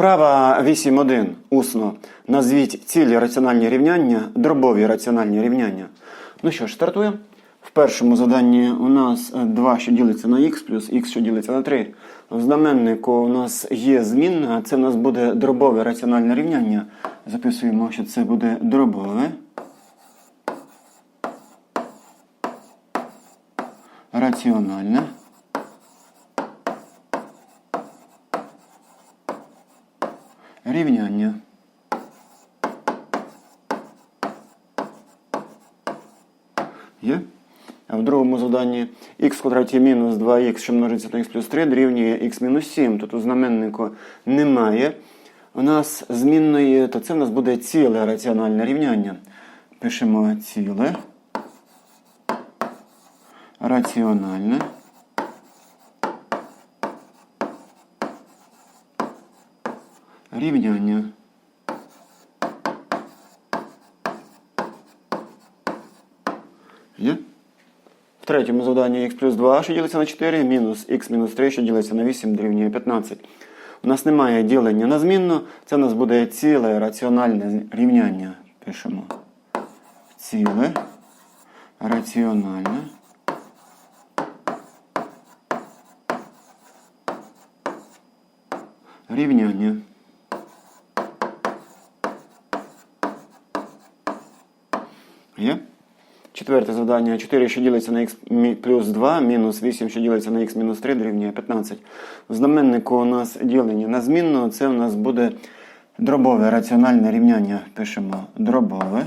Вправа 8.1. Усно. Назвіть цілі раціональні рівняння, дробові раціональні рівняння. Ну що ж, стартуємо. В першому заданні у нас 2, що ділиться на х, плюс х, що ділиться на 3. В знаменнику у нас є змінна, це у нас буде дробове раціональне рівняння. Записуємо, що це буде дробове. Раціональне. Рівняння. Є? А в другому заданні х квадраті мінус 2х, що множиться на х плюс 3, дорівнює х мінус 7. Тут у знаменнику немає. У нас змінної, то це в нас буде ціле раціональне рівняння. Пишемо ціле. Раціональне. Рівняння. Є? В третьому завданні х плюс 2, що ділиться на 4, мінус х мінус 3, що ділиться на 8, дорівнює 15. У нас немає ділення на змінну, це у нас буде ціле раціональне рівняння. Пишемо. Ціле раціональне. Рівняння. Є? Четверте завдання. 4, що ділиться на х плюс 2, мінус 8, що ділиться на х мінус 3, дорівнює 15. В знаменнику у нас ділення на змінну, це у нас буде дробове раціональне рівняння. Пишемо дробове.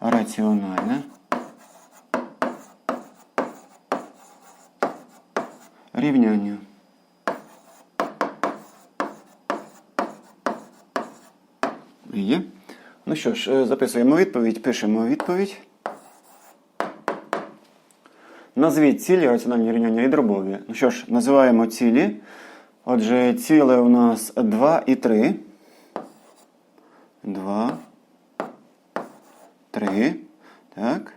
Раціональне. Рівняння. Є. Ну що ж, е, записуємо відповідь, пишемо відповідь. Назвіть цілі раціональні рівняння і дробові. Ну що ж, називаємо цілі. Отже, ціле у нас 2 і 3. 2. 3. Так.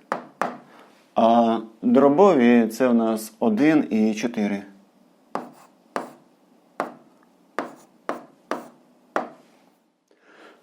А дробові це у нас 1 і 4.